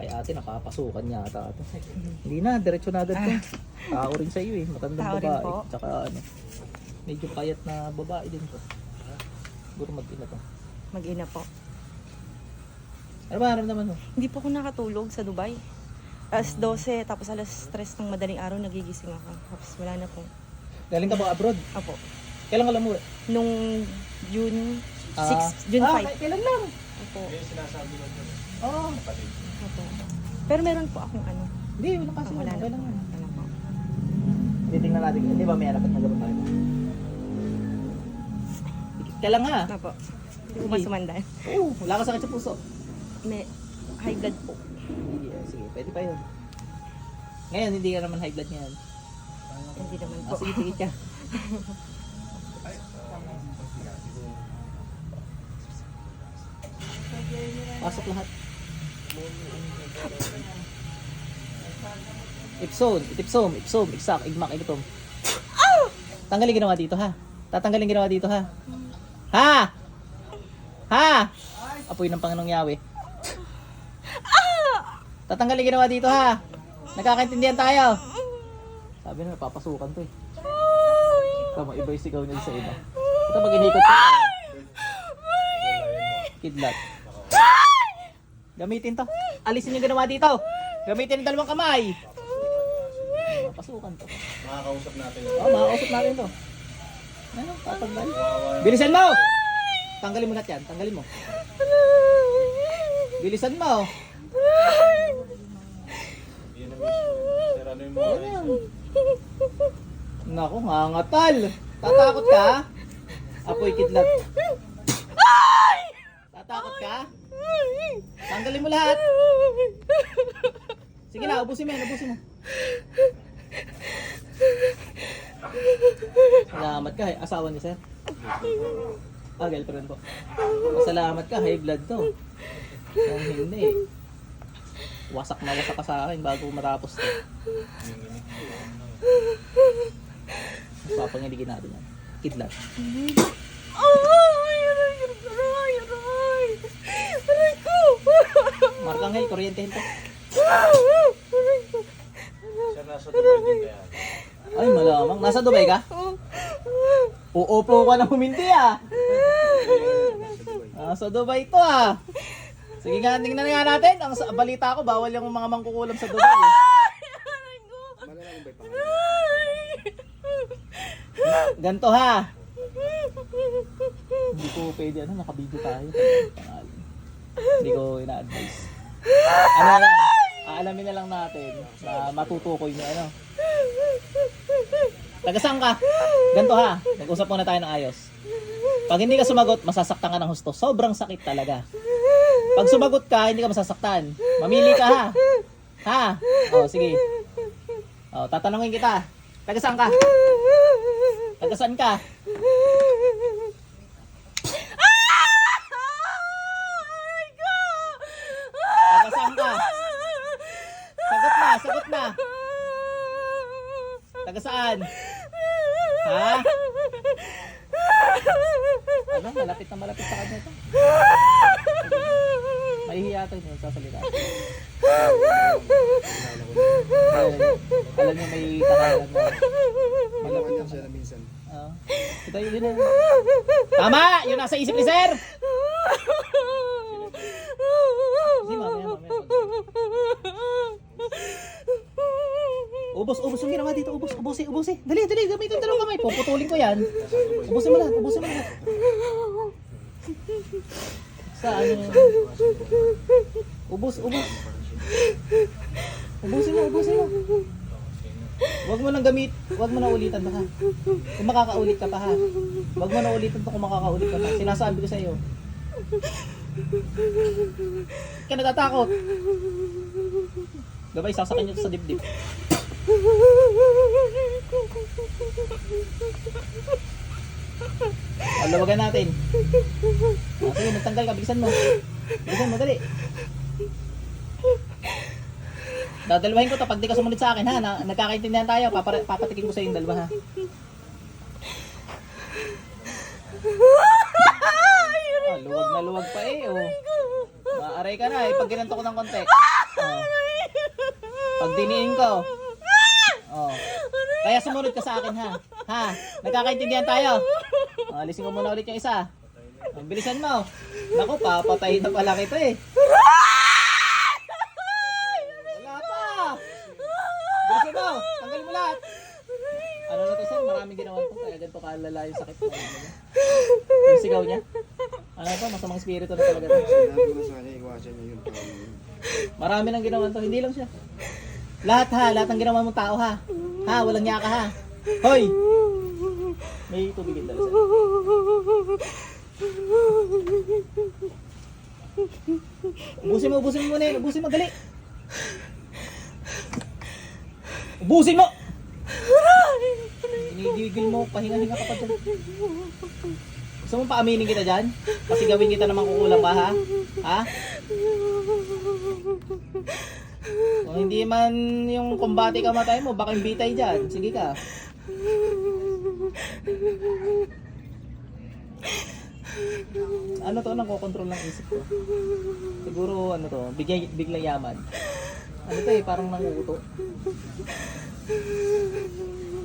Kay ate, napapasukan yata ito. Hindi na, diretso na agad to. Tao rin sa iyo eh. Matandang Tao rin babae. po. Tsaka ano, medyo payat na babae din to. Siguro mag-ina to. Mag-ina po. Ano ba naman mo? Hindi po ako nakatulog sa Dubai. Alas 12, tapos alas 3 ng madaling araw nagigising ako. Tapos wala na po. Galing ka ba abroad? Apo. Kailan ka lang umuwi? Nung June 6, Ah, June ah, 5. kailan lang? Apo. Oo. Apo. Pero meron po akong ano. Hindi, wala kasi. Wala po. lang yan. Ano po. Titingnan natin. Hindi ba may anak na gabon tayo? Dikit ka lang ha. Ano po. Hindi ko masumandan. Oo, wala ka sakit sa puso. May high blood po. Sige, sige, pwede pa yun. Ngayon, hindi ka naman high blood ngayon. Hindi naman po. sige, tigit ka. Pasok lahat. Ipson, itipsom, ipsom, iksak, igmak, igutom. Tanggalin ginawa dito ha. Tatanggalin ginawa dito ha. Ha? Ha? Apoy ng Panginoong Yahweh. Tatanggalin ginawa dito ha. Nagkakaintindihan tayo. Sabi na, napapasukan to eh. Tama, iba yung sigaw niya sa iba. Ito pag inikot ka. Kidlat. Gamitin to. Alisin yung ginawa dito. Gamitin yung dalawang kamay. Napasukan to. Makakausap natin. Oo, oh, makakausap natin to. Ano, tatanggal. Bilisan mo! Tanggalin mo lahat yan. Tanggalin mo. Bilisan mo. Ano. Naku, ngangatal. Tatakot ka? Apoy kidlat. Tatakot ka? Tanggalin mo lahat. Sige na, ubusin mo yan, ubusin mo. Salamat ka, eh. asawa ni sir. Ah, girlfriend po. Salamat ka, high blood to. Kung hindi, wasak na wasak ka sa akin bago matapos to. Papangiligin natin yan. Kidlat. Kuryentehin to. Sir, nasa Dubai din. Ay, malamang. Nasa Dubai ka? Uupo ka na huminti ah. Nasa Dubai to ah. Sige nga, tingnan nga natin. Ang balita ko, bawal yung mga mangkukulam sa Dubai eh. Ganto ha. Hindi ko pwede ano, nakabidyo tayo. Pangalan. Hindi ko ina-advise. Ano lang, aalamin na lang natin na matutukoy ni ano. Tagasang ka? Ganto ha. Nag-usap muna tayo ng ayos. Pag hindi ka sumagot, masasaktan ka ng husto. Sobrang sakit talaga. Pag sumagot ka, hindi ka masasaktan. Mamili ka ha. Ha? O, sige. O, tatanungin kita. Tagasang ka? Tagasaan ka? Tagasaan ka? Sagot na, sagot na. Tagasaan? Ha? Ano? Malapit na malapit sa kanya ito. Mahihiya ito yung sasalita. Alam niyo may kakalan na. Malapit lang siya na minsan. Ah, ito yun eh. Tama! Yun nasa isip ni sir! Sige, mamaya, mamaya. Ubos, ubos yung ginawa dito. Ubos, ubusin, ubusin. Dali, dali, gamitin dalawang kamay. Puputulin ko yan. Ubusin mo lahat, ubusin mo lahat. Sa ano? Ubos, ubos. Ubusin mo, ubusin mo. Huwag mo nang gamit, huwag mo na ulitan pa ha. Kung makakaulit ka pa ha. Huwag mo na ulitan to kung makakaulit ka pa. Sinasabi ko sa iyo. Kaya natatakot. Gabay, sasakin to sa dibdib. Alawagan natin. Ah, sige, magtanggal ka. Bilisan mo. Bilisan mo, dali. Dadalwahin ko to pag di ka sumunod sa akin ha. Na, nagkakaintindihan tayo. Papara, papatikin ko sa yung dalawa ha. Ah, luwag na luwag pa eh. Oh. Maaray ka na eh, pag ginanto ko ng konti. Oh. Pag diniin ko. Oh. Kaya sumunod ka sa akin ha. Ha? Nagkakaintindihan tayo. Oh, alisin ko muna ulit yung isa. Ang bilisan mo. Naku, papatay na pala kita eh. Wala pa. Bilisan mo. Tanggalin mo lahat. Ano na to sir? Maraming ginawa to. Kaya ganito kalala yung sakit. Yung sigaw niya. Ano to? Masamang espiritu na talaga to. Sinabi ko sa kanya, iwasan niya yung tao. Marami nang ginawa to. Hindi lang siya. Lahat ha. Lahat ng ginawa mong tao ha. Ha? Walang niya ka ha. Hoy! May tubigin dala sa'yo. Ubusin mo, ubusin mo muna yun. Ubusin mo, dali. Ubusin mo! Inigigil mo, pahinga-hinga ka pa dyan. Gusto mo paaminin kita dyan? Kasi gawin kita naman kukulang pa, ha? Ha? Kung hindi man yung kumbate ka matay mo, baka yung bitay dyan. Sige ka. Ano to, nakokontrol ng isip ko. Siguro, ano to, bigay, biglang yaman. Ano to eh, parang nanguuto.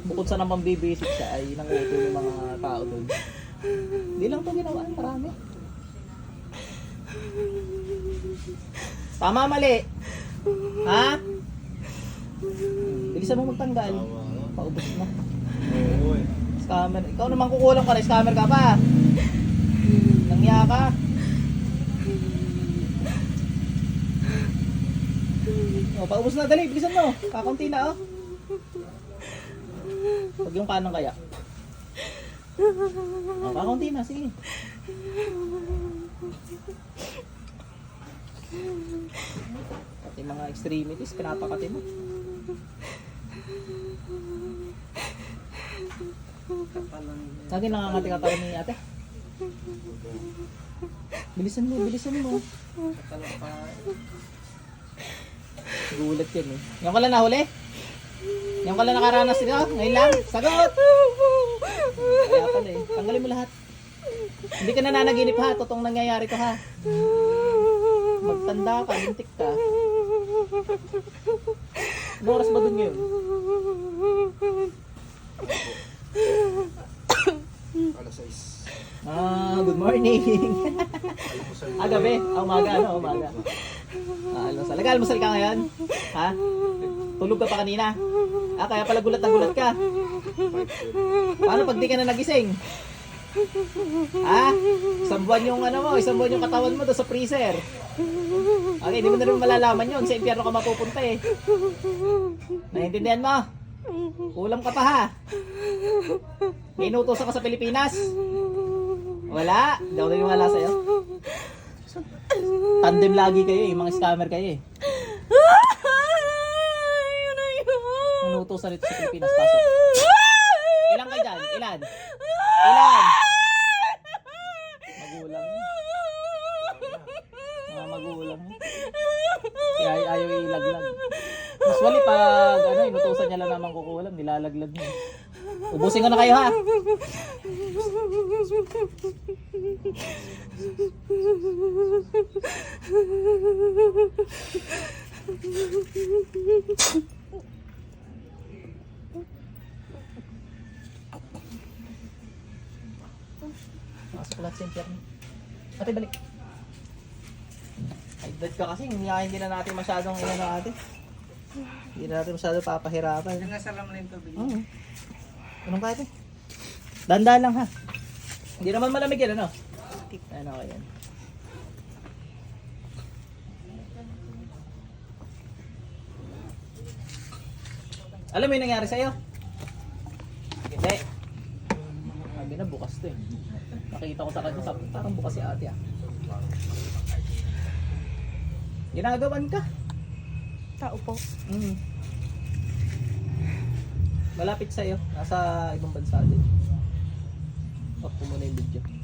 Bukod sa naman bibisip siya, ay nanguuto yung mga tao doon. Hindi lang to ginawa, marami. Tama, mali. Ha? Bilisan mo magtanggal. Paubos na. Oo eh. Scammer. Ikaw naman kukulang ka na, scammer ka pa. Nangya ka. O, paubos na, dali, bilisan mo. Kakunti na, oh. Huwag yung kanang kaya. O, kakunti na, sige. Pati mga extremities, pinapakati mo. Lagi nangangati ka tayo ni ate. Bilisan mo, bilisan mo. Gulat yan eh. Yung ka lang nahuli? Yung ka lang nakaranas nito? Ngayon lang? Sagot! Kaya pala eh. Tanggalin mo lahat. Hindi ka nananaginip ha. Totoong nangyayari to ha. Magtanda ka, lintik ka. Ano oras ba dun ngayon? Alas 6. Ah, good morning. ah, gabi. Ah, umaga, ano, umaga. Ah, almusal. Nag-almusal ka ngayon? Ha? Tulog ka pa kanina? Ah, kaya pala gulat na gulat ka. Paano pag di ka na nagising? Ha? Isang buwan yung ano mo, isang buwan yung katawan mo doon sa freezer. Okay, hindi mo na rin malalaman yun. Sa impyerno ka mapupunta eh. Naiintindihan mo? Kulang ka pa ha? May inutosan ka sa Pilipinas? Wala. Hindi ako naniwala sa'yo. Tandem lagi kayo eh. Mga scammer kayo eh. Yun na yun. Inutosan rito sa Pilipinas. Pasok. Ilan kayo dyan? Ilan? Ilan? Magulang. Mga magulang. Kaya ay- ayaw ilaglag. Mas wali pag ano, inutosan niya lang naman kukulam, nilalaglag niya. Ubusin ko na kayo ha. Pasok lahat sa impyerno. Ate, balik. Ay, dad ka kasi, hindi, hindi na natin masyadong ina na ate. Hindi na natin masyadong papahirapan. Yung nasa laman na yung tubig. Oo. Anong kahit eh? Dandan lang ha. Hindi naman malamig yan, ano? Ano okay yan. Alam mo yung nangyari sa'yo? Hindi. Sabi na bukas to eh. Nakita ko sa kanya, sabi, parang bukas si ate ah. Ginagawan ka. Tao po. Mm. Malapit sa'yo. Nasa ibang bansa din. Ko muna yung video.